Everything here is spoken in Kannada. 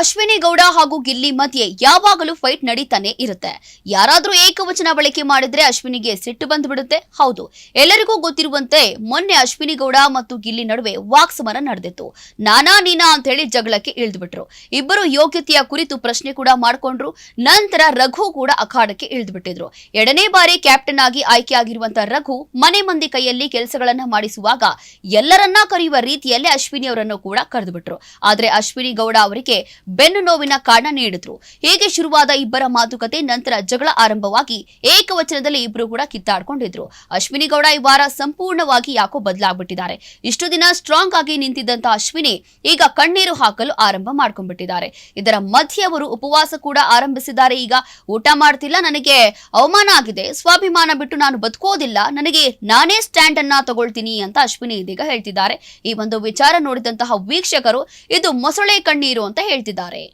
ಅಶ್ವಿನಿ ಗೌಡ ಹಾಗೂ ಗಿಲ್ಲಿ ಮಧ್ಯೆ ಯಾವಾಗಲೂ ಫೈಟ್ ನಡೀತಾನೆ ಇರುತ್ತೆ. ಯಾರಾದ್ರೂ ಏಕವಚನ ಬಳಕೆ ಮಾಡಿದ್ರೆ ಅಶ್ವಿನಿಗೆ ಸಿಟ್ಟು ಬಂದ್ಬಿಡುತ್ತೆ. ಹೌದು, ಎಲ್ಲರಿಗೂ ಗೊತ್ತಿರುವಂತೆ ಮೊನ್ನೆ ಅಶ್ವಿನಿ ಗೌಡ ಮತ್ತು ಗಿಲ್ಲಿ ನಡುವೆ ವಾಕ್ಸಮರ ನಡೆದಿತ್ತು. ನಾನಾ ನೀನಾ ಅಂತ ಹೇಳಿ ಜಗಳಕ್ಕೆ ಇಳಿದ್ಬಿಟ್ರು. ಇಬ್ಬರು ಯೋಗ್ಯತೆಯ ಕುರಿತು ಪ್ರಶ್ನೆ ಕೂಡ ಮಾಡ್ಕೊಂಡ್ರು. ನಂತರ ರಘು ಕೂಡ ಅಖಾಡಕ್ಕೆ ಇಳಿದ್ಬಿಟ್ಟಿದ್ರು. ಎರಡನೇ ಬಾರಿ ಕ್ಯಾಪ್ಟನ್ ಆಗಿ ಆಯ್ಕೆಯಾಗಿರುವಂತ ರಘು ಮನೆ ಮಂದಿ ಕೈಯಲ್ಲಿ ಕೆಲಸಗಳನ್ನ ಮಾಡಿಸುವಾಗ ಎಲ್ಲರನ್ನ ಕರೆಯುವ ರೀತಿಯಲ್ಲೇ ಅಶ್ವಿನಿ ಅವರನ್ನು ಕೂಡ ಕರೆದುಬಿಟ್ರು. ಆದ್ರೆ ಅಶ್ವಿನಿ ಗೌಡ ಅವರಿಗೆ ಬೆನ್ನು ನೋವಿನ ಕಾರಣ ನೀಡಿದ್ರು. ಹೀಗೆ ಶುರುವಾದ ಇಬ್ಬರ ಮಾತುಕತೆ ನಂತರ ಜಗಳ ಆರಂಭವಾಗಿ ಏಕವಚನದಲ್ಲಿ ಇಬ್ಬರು ಕೂಡ ಕಿತ್ತಾಡ್ಕೊಂಡಿದ್ರು. ಅಶ್ವಿನಿ ಗೌಡ ಈ ವಾರ ಸಂಪೂರ್ಣವಾಗಿ ಯಾಕೋ ಬದಲಾಗ್ಬಿಟ್ಟಿದ್ದಾರೆ. ಇಷ್ಟು ದಿನ ಸ್ಟ್ರಾಂಗ್ ಆಗಿ ನಿಂತಿದ್ದಂತ ಅಶ್ವಿನಿ ಈಗ ಕಣ್ಣೀರು ಹಾಕಲು ಆರಂಭ ಮಾಡ್ಕೊಂಡ್ಬಿಟ್ಟಿದ್ದಾರೆ. ಇದರ ಮಧ್ಯೆ ಅವರು ಉಪವಾಸ ಕೂಡ ಆರಂಭಿಸಿದ್ದಾರೆ. ಈಗ ಊಟ ಮಾಡ್ತಿಲ್ಲ, ನನಗೆ ಅವಮಾನ ಆಗಿದೆ. ಸ್ವಾಭಿಮಾನ ಬಿಟ್ಟು ನಾನು ಬದುಕೋದಿಲ್ಲ. ನನಗೆ ನಾನೇ ಸ್ಟ್ಯಾಂಡ್ ಅನ್ನ ತಗೊಳ್ತೀನಿ ಅಂತ ಅಶ್ವಿನಿ ಇದೀಗ ಹೇಳ್ತಿದ್ದಾರೆ. ಈ ಒಂದು ವಿಚಾರ ನೋಡಿದಂತಹ ವೀಕ್ಷಕರು, ಇದು ಮೊಸಳೆ ಕಣ್ಣೀರು ಅಂತ ಹೇಳ್ತಿದ್ದಾರೆ. ತಿಳಿಸಿದ್ದಾರೆ.